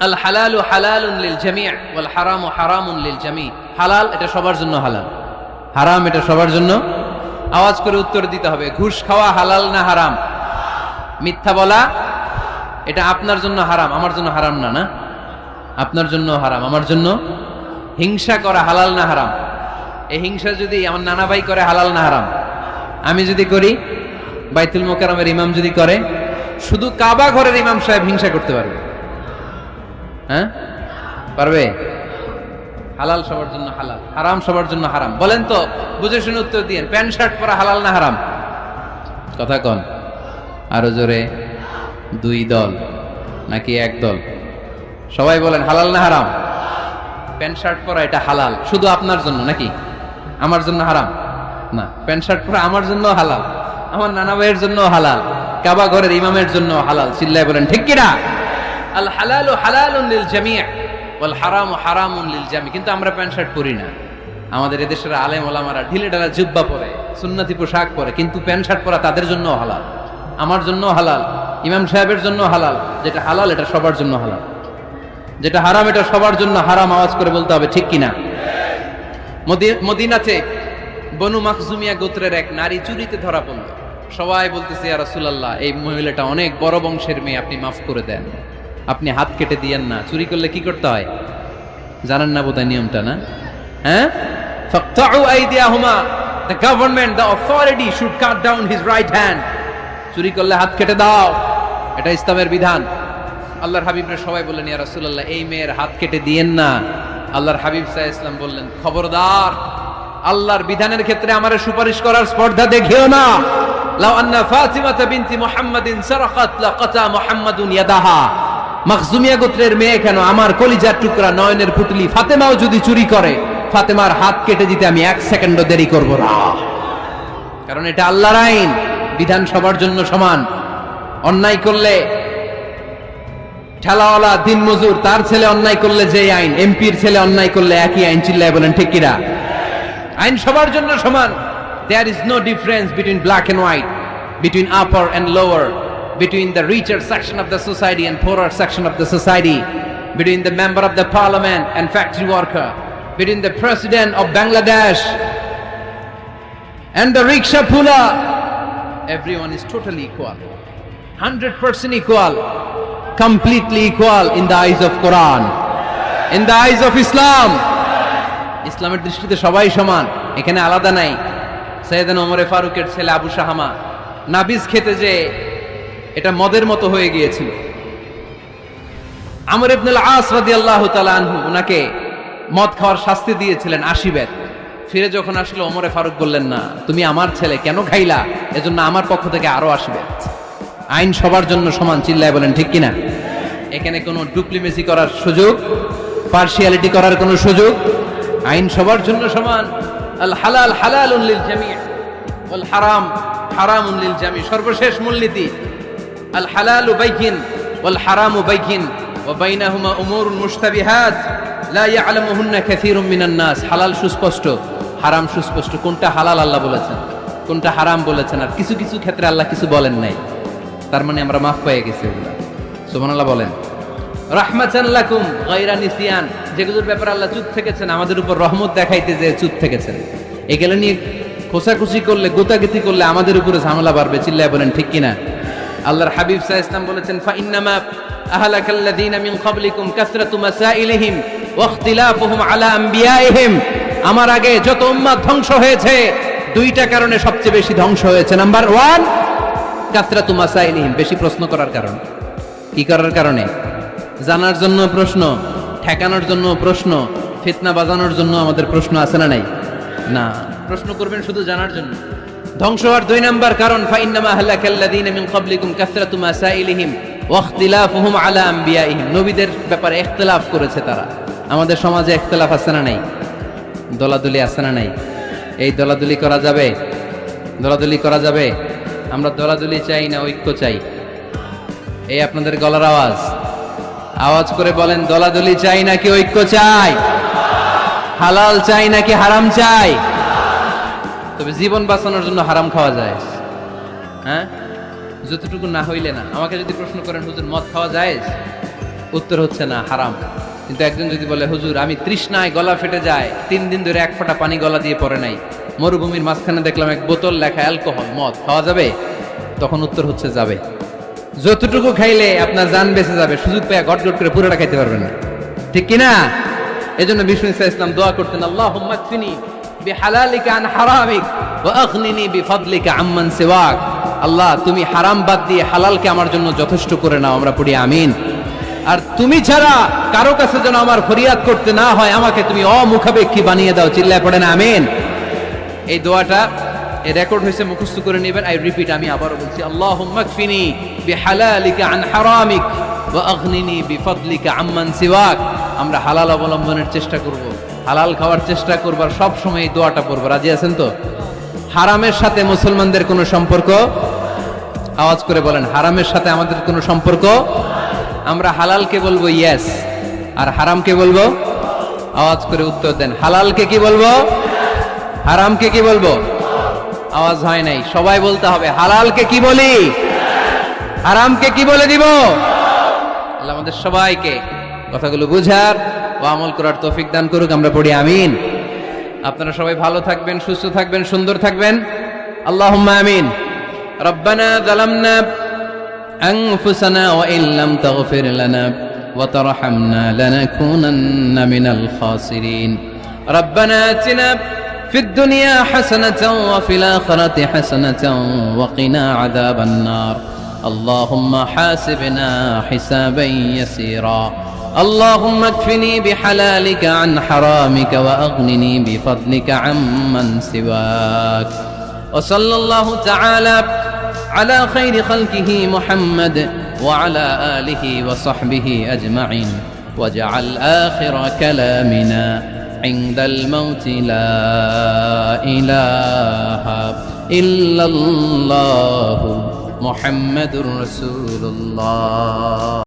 আল হালালু হালালুন লিল জামি' ওয়াল হারামু হারামুন লিল জামি' হালাল এটা সবার জন্য হালাল। হারাম এটা সবার জন্য। আওয়াজ করে উত্তর দিতে হবে, ঘুষ খাওয়া হালাল না হারাম? মিথ্যা বলা, এটা আপনার জন্য হারাম, আমার জন্য হারাম না না? আপনার জন্য হারাম, আমার জন্য? হিংসা করা হালাল না হারাম? এই হিংসা যদি আমার নানা ভাই করে, হালাল না হারাম? আমি যদি করি, বাইতুল মোকারমের ইমাম যদি করে, শুধু কাবা ঘরের ইমাম সাহেব হিংসা করতে পারবে। হ্যাঁ? পারবে? হালাল সবার জন্য হালাল, হারাম সবার জন্য হারাম। বলেন তো, বুঝে শুনে উত্তর দিয়েন প্যান্ট, শার্ট পরা হালাল না হারাম? কথা কন। আরও জোরে, দুই দল নাকি এক দল? সবাই বলেন, হালাল না হারাম? প্যান্ট, শার্ট পরা এটা হালাল, শুধু আপনার জন্য নাকি? আমার জন্য হারাম? না, প্যান্ট, শার্ট পরা আমার জন্য হালাল, আমার নানা ভাইয়ের জন্য হালাল, কাবা ঘরের ইমামের জন্য হালাল, চিল্লায় বলেন, ঠিক কিনা? আল হালালু হালালুন লিল জামি' ওয়াল হারামু হারামুন লিল জামি' কিন্তু আমরা প্যান্ট শার্ট পরি না। আমাদের এদেশের আলেম ওলামারা ঢিলে ঢালা জুব্বা পরে, সুন্নতি পোশাক পরে, কিন্তু প্যান্ট শার্ট পরা তাদের জন্য হালাল, আমার জন্য হালাল, ইমাম সাহেবের জন্য হালাল, যেটা হালাল এটা সবার জন্য হালাল। যেটা হারাম এটা সবার জন্য হারাম আওয়াজ করে বলতে হবে, ঠিক কিনা? মদি- মদিনাতে বনু মাকজুমিয়া গোত্রের এক নারী চুরিতে ধরা পড়ল। সবাই বলতেছে, ইয়া রাসূলুল্লাহ, এই মহিলাটা অনেক বড় বংশের মেয়ে, আপনি মাফ করে দেন। আপনি হাত কেটে দিয়েন না। চুরি করলে কি করতে হয়? জানেন না বোধহয় নিয়মটা না? হ্যাঁ? The government the authority should cut down his right hand চুরি করলে হাত কেটে দাও। এটা ইসলামের বিধান। আল্লাহর হাবিবরা সবাই বললেন, ইয়া এই মেয়ের হাত কেটে দিয়েন না। আল্লাহর হাবিব আলাইহি ইসলাম বললেন, খবরদার, আল্লাহর বিধানের ক্ষেত্রে আমার সুপারিশ করার স্পর্ধা দেখিও না। লাউ আন্না ফাতিমাতা বিনতি মুহাম্মাদিন সারাকাত, লাকাতা মুহাম্মাদুন ইয়াদাহা। মাখজুমিয়া গোত্রের মেয়ে কেন? আমার কলিজার টুকরা নয়নের পুতলি ফাতেমাও যদি চুরি করে, ফাতেমার হাত কেটে দিতে আমি এক সেকেন্ডও দেরি করব না। কারণ এটা আল্লাহর আইন, বিধান সবার জন্য সমান। অন্যায় করলে ঠেলাওয়ালা দিন মজুর, তার ছেলে অন্যায় করলে যে আইন, এমপির ছেলে অন্যায় করলে একই আইন, চিল্লায় বলেন, ঠিক কিনা? আইন সবার জন্য সমান। There is no difference between black and white between upper and lower between the richer section of the society and poorer section of the society, between the member of the parliament and factory worker, between the president of Bangladesh and the rickshaw puller. Everyone is totally equal. 100% equal. Completely equal in the eyes of Quran. In the eyes of Islam. ইসলামের দৃষ্টিতে সবাই সমান এখানে আলাদা নাই সৈয়দান ওমরে ফারুকের ছেলে আবু শাহামা নাবিজ খেতে যে এটা মদের মতো হয়ে গিয়েছিল। আমর ইবনুল আস রাদিয়াল্লাহু তাআলা আনহু উনাকে মদ খাওয়ার শাস্তি দিয়েছিলেন আশি বেত ফিরে যখন আসলো, ওমরে ফারুক বললেন, না, তুমি আমার ছেলে কেন খাইলা? এজন্য আমার পক্ষ থেকে আরও আসবে আইন সবার জন্য সমান, চিল্লায় বলেন, ঠিক কিনা? এখানে কোনো ডুপ্লিমেসি করার সুযোগ পার্সিয়ালিটি করার কোনো সুযোগ, আইন সবার জন্য সমান। আল হালাল হালালুন লিল জামি' ওয়াল হারাম হারামুন লিল জামি' সর্বশেষ মূলনীতি। আল হালালু বাইকিন ওয়াল হারামু বাইকিন ওয়া বাইনাহুমা উমুরুন মুশতাবিহাত। লা ইয়ালামুহুন্না কাসীরুম মিনান নাস। হালাল সুস্পষ্ট, হারাম সুস্পষ্ট। কোনটা হালাল আল্লাহ বলেছেন, কোনটা হারাম বলেছেন, আর কিছু কিছু ক্ষেত্রে আল্লাহ কিছু বলেন নাই। তার মানে আমরা মাফ পেয়ে গেছি ওগুলা সুবহানাল্লাহ বলেন, রাহমাতান লাকুম গায়রা নিসিয়ান। যেগুলোর ব্যাপারে আল্লাহ চুপ থেকেছেন, আমাদের উপর রহমত দেখাইতে যে চুপ থেকেছেন। এগুলো নিয়ে খোসাখুসি করলে, গোতাগিতি করলে আমাদের উপরে ঝামেলা বাড়বে চিল্লায় বলেন, ঠিক কিনা? আল্লাহর হাবিব সাহ ইসলাম বলেছেন, ফাইন্নামা আহলাকাল্লাযীনা মিন ক্বাবলিকুম কাসরাতু আলা আমার আগে যত উম্মাত ধ্বংস হয়েছে, দুইটা কারণে সবচেয়ে বেশি ধ্বংস হয়েছে। নাম্বার ওয়ান, কাসরাতু মাসাইলিহিম, বেশি প্রশ্ন করার কারণে। কি করার কারণে? জানার জন্য প্রশ্ন, ঠেকানোর জন্য প্রশ্ন, ফিতনা বাজানোর জন্য আমাদের প্রশ্ন আছে না নাই? না। প্রশ্ন করবেন শুধু জানার জন্য। ধ্বংস হওয়ার দুই নাম্বার কারণ, ফাইন্নামা হালাকাল্লাযীনা মিন ক্বাবলিকুম কাসরাতু মাসাইলিহিম ওয়া ইখতিলাফুহুম আলা আম্বিয়াইহিম। নবীদের ব্যাপারে ইখতিলাফ করেছে তারা। আমাদের সমাজে ইখতিলাফ আছে না নাই? দলাদলি আছে না নাই? এই দলাদলি করা যাবে? দলাদলি করা যাবে? আমরা দলাদলি চাই না ঐক্য চাই? এই আপনাদের গলার আওয়াজ। আওয়াজ করে বলেন, দলাদলি চাই নাকি ঐক্য চাই? হালাল চাই নাকি হারাম চাই? তবে জীবন বাঁচানোর জন্য হারাম খাওয়া যায়। হ্যাঁ? যতটুকু না হইলে না। আমাকে যদি প্রশ্ন করেন, হুজুর, মদ খাওয়া যায়? উত্তর হচ্ছে না, হারাম। কিন্তু একজন যদি বলে, হুজুর, আমি তৃষ্ণায় গলা ফেটে যায়, তিন দিন ধরে এক ফোঁটা পানি গলা দিয়ে পড়ে নাই, মরুভূমির মাঝখানে দেখলাম এক বোতল লেখা অ্যালকোহল, মদ, খাওয়া যাবে? তখন উত্তর হচ্ছে যাবে। যতটুকু খাইলে আপনার জান বেঁচে যাবে, সুযোগ পেয়ে গট গট করে পুরোটা খাইতে পারবেন না। ঠিক কিনা? এজন্য বিষ্ণু ইসা ইসলাম দোয়া করতেন আল্লাহ মাকফিনি বিহালালিকা আন হারামিক, ওয়া আগনিনি বিফাদলিকা আম্মান সিওয়াক। আল্লাহ, তুমি হারাম বাদ দিয়ে হালালকে আমার জন্য যথেষ্ট করে নাও, আমরা পড়ি আমিন। আর তুমি ছাড়া কারও কাছে যেন আমার ফরিয়াদ করতে না হয়, আমাকে তুমি অমুখাপেক্ষী বানিয়ে দাও, চিল্লায় পড়েন আমিন। এই দোয়াটা এই রেকর্ড হয়েছে, মুখস্থ করে নেবেন আই রিপিট আমি আবারও বলছি, আল্লাহুম্মা কফিনি বিহালালিকা আন হারামিক, ওয়া আগনিনি বিফাদলিকা আম্মান সিওয়াক। আমরা হালাল অবলম্বনের চেষ্টা করব। হালাল খাওয়ার চেষ্টা করবার সব সময় এই দোয়াটা পড়ব। রাজি আছেন তো? হারামের সাথে মুসলমানদের কোনো সম্পর্ক? আওয়াজ করে বলেন, হারামের সাথে আমাদের কোনো সম্পর্ক? আমরা হালালকে বলব ইয়েস আর হারামকে বলব? আওয়াজ করে উত্তর দেন, হালালকে কি বলব? হারামকে কি বলব? আওয়াজ হয় নাই, সবাই বলতে হবে, হালালকে কি বলি? হারামকে কি বলে দিব? আল্লাহ আমাদের সবাইকে কথাগুলো বুঝার ও আমল করার তৌফিক দান করুক আমরা পড়ি আমিন আপনারা সবাই ভালো থাকবেন সুস্থ থাকবেন সুন্দর থাকবেন আল্লাহ আমিন ربنا ظلمنا أنفسنا وإن لم تغفر لنا وترحمنا لنكونن من الخاسرين ربنا آتنا في الدنيا حسنة وفي الآخرة حسنة وقنا عذاب النار اللهم حاسبنا حسابا يسيرا اللهم اكفني بحلالك عن حرامك وأغنني بفضلك عمن سواك. وصلى الله تعالى على خير خلقه محمد وعلى آله وصحبه أجمعين. وجعل آخر كلامنا عند الموت لا إله إلا الله محمد رسول الله.